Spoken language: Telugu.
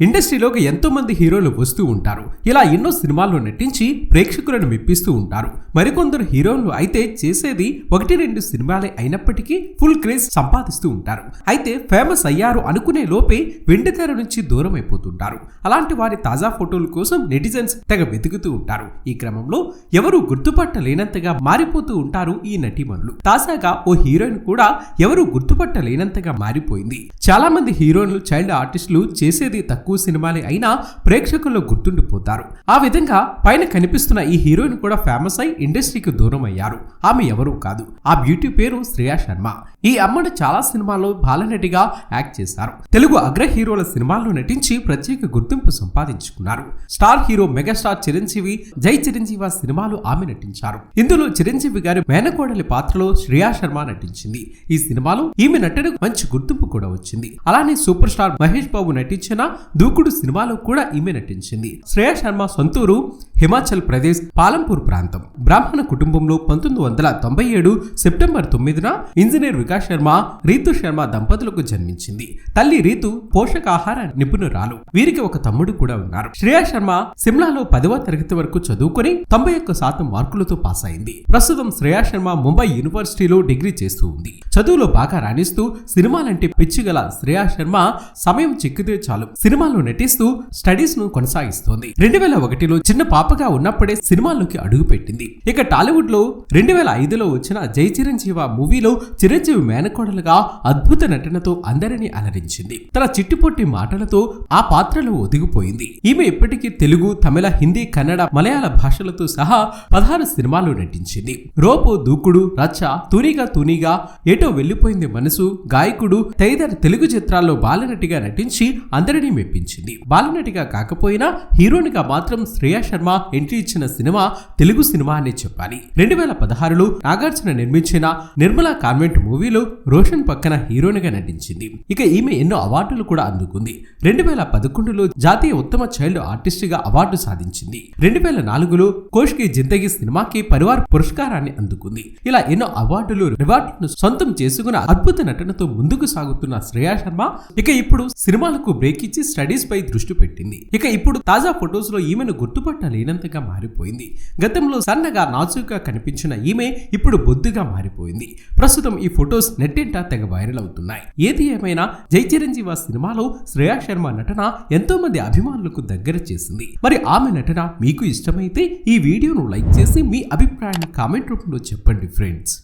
ఇండస్ట్రీలోకి ఎంతో మంది హీరోలు వస్తూ ఉంటారు. ఇలా ఎన్నో సినిమాల్లో నటించి ప్రేక్షకులను మెప్పిస్తూ ఉంటారు. మరికొందరు హీరోలు అయితే చేసేది ఒకటి రెండు సినిమాలే అయినప్పటికీ ఫుల్ క్రేజ్ సంపాదిస్తూ ఉంటారు. అయితే ఫేమస్ అయ్యారు అనుకునే లోపే వెండితెర నుంచి దూరం అయిపోతుంటారు. అలాంటి వారి తాజా ఫోటోల కోసం నెటిజన్స్ తెగ వెతుకుతూ ఉంటారు. ఈ క్రమంలో ఎవరు గుర్తుపట్టలేనంతగా మారిపోతూ ఉంటారు ఈ నటీమణులు. తాజాగా ఓ హీరోయిన్ కూడా ఎవరు గుర్తుపట్టలేనంతగా మారిపోయింది. చాలా మంది హీరోయిన్లు చైల్డ్ ఆర్టిస్టులు చేసేది తక్కువ సినిమాలే అయినా ప్రేక్షకుల్లో గుర్తుండిపోతారు. ఆ విధంగా పైన కనిపిస్తున్న ఈ హీరోయిన్ కూడా ఫేమస్ అయి ఇండస్ట్రీకి దూరం అయ్యారు. ఆమె ఎవరూ కాదు. ఆ బ్యూటీ పేరు శ్రేయా శర్మ. ఈ అమ్మడు చాలా సినిమాల్లో బాలనటిగా యాక్ట్ చేశారు. తెలుగు అగ్ర హీరోల సినిమాల్లో నటించి ప్రత్యేక గుర్తింపు సంపాదించుకున్నారు. స్టార్ హీరో మెగాస్టార్ చిరంజీవి జై చిరంజీవి సినిమాలు ఆమె నటించారు. ఇందులో చిరంజీవి గారి మేనకోడలి పాత్రలో శ్రేయా శర్మ నటించింది. ఈ సినిమాలో ఈమె నటనకు మంచి గుర్తింపు కూడా వచ్చింది. అలానే సూపర్ స్టార్ మహేష్ బాబు నటించిన దూకుడు సినిమాలో కూడా ఈమె నటించింది. శ్రేయా శర్మ సొంతూరు హిమాచల్ ప్రదేశ్ పాలంపూర్ ప్రాంతం. బ్రాహ్మణ కుటుంబంలో పంతొమ్మిది వందల తొంభై ఏడు సెప్టెంబర్ తొమ్మిదిన ఇంజనీర్ వికాస్ శర్మ రీతు శర్మ దంపతులకు జన్మించింది. తల్లి రీతు పోషకాహార నిపుణురాలు. వీరికి ఒక తమ్ముడు కూడా ఉన్నారు. శ్రేయా శర్మ సిమ్లాలో పదవ తరగతి వరకు చదువుకొని తొంభై ఒక్క శాతం మార్కులతో పాస్ అయింది. ప్రస్తుతం శ్రేయా శర్మ ముంబై యూనివర్సిటీలో డిగ్రీ చేస్తూ ఉంది. చదువులో బాగా రాణిస్తూ సినిమాలంటే పిచ్చి గల శ్రేయా శర్మ సమయం చిక్కితే చాలు. సినిమాలో నటిస్తూ స్టడీస్ను కొనసాగిస్తోంది. రెండు వేల ఒకటిలో చిన్న పాపగా ఉన్నప్పుడే సినిమాల్లోకి అడుగుపెట్టింది. ఇక టాలీవుడ్లో రెండు వేల ఐదులో వచ్చిన జై చిరంజీవ మూవీలో చిరంజీవి మేనకోడలుగా అద్భుత నటనతో అందరినీ అలరించింది. తన చిట్టుపొట్టి మాటలతో ఆ పాత్రలో ఒదిగిపోయింది. ఈమె ఇప్పటికీ తెలుగు తమిళ హిందీ కన్నడ మలయాళ భాషలతో సహా పదహారు సినిమాలు నటించింది. రోపు దూకుడు రచ్చ తూనిగా తూనిగా ఏటో వెళ్ళిపోయింది మనసు గాయకుడు తదితర తెలుగు చిత్రాల్లో బాలనటిగా నటించి అందరినీ మెప్పించింది. బాలనటిగా కాకపోయినా హీరోనిగా మాత్రం శ్రేయా శర్మ ఎంట్రీ ఇచ్చిన సినిమా తెలుగు సినిమా అనే చెప్పాలి. రెండు వేల పదహారులో నాగార్జున నిర్మించిన నిర్మలా కాన్వెంట్ మూవీ మూవీలో రోషన్ పక్కన హీరోయిన్గా నటించింది. ఇక ఈమె ఎన్నో అవార్డులు కూడా అందుకుంది. రెండు వేల పదకొండులో జాతీయ ఉత్తమ చైల్డ్ ఆర్టిస్ట్గా అవార్డు సాధించింది. రెండు వేల నాలుగులో కోష్కి జిందగీ సినిమాకి పరివార్ పురస్కారాన్ని అందుకుంది. ఇలా ఎన్నో అవార్డులు రివార్డులను సొంతం చేసుకున్న అద్భుత నటనతో ముందుకు సాగుతున్న శ్రేయా శర్మ ఇక ఇప్పుడు సినిమాలకు బ్రేక్ ఇచ్చి స్టడీస్ పై దృష్టి పెట్టింది. ఇక ఇప్పుడు తాజా ఫొటోస్లో ఈమెను గుర్తుపట్టలేనంతగా మారిపోయింది. గతంలో సన్నగా నాజుగా కనిపించిన ఈమె ఇప్పుడు బొద్దుగా మారిపోయింది. ప్రస్తుతం ఈ ఫొటోస్ నెట్టింట తెగ వైరల్ అవుతున్నాయి. ఏది ఏమైనా జై చిరంజీవ సినిమాలో శ్రేయా శర్మ నటన ఎంతో మంది అభిమానులకు దగ్గర చేసింది. మరి ఆమె నటన మీకు ఇష్టమైతే ఈ వీడియోను లైక్ చేసి మీ అభిప్రాయాన్ని కామెంట్ రూపంలో చెప్పండి ఫ్రెండ్స్.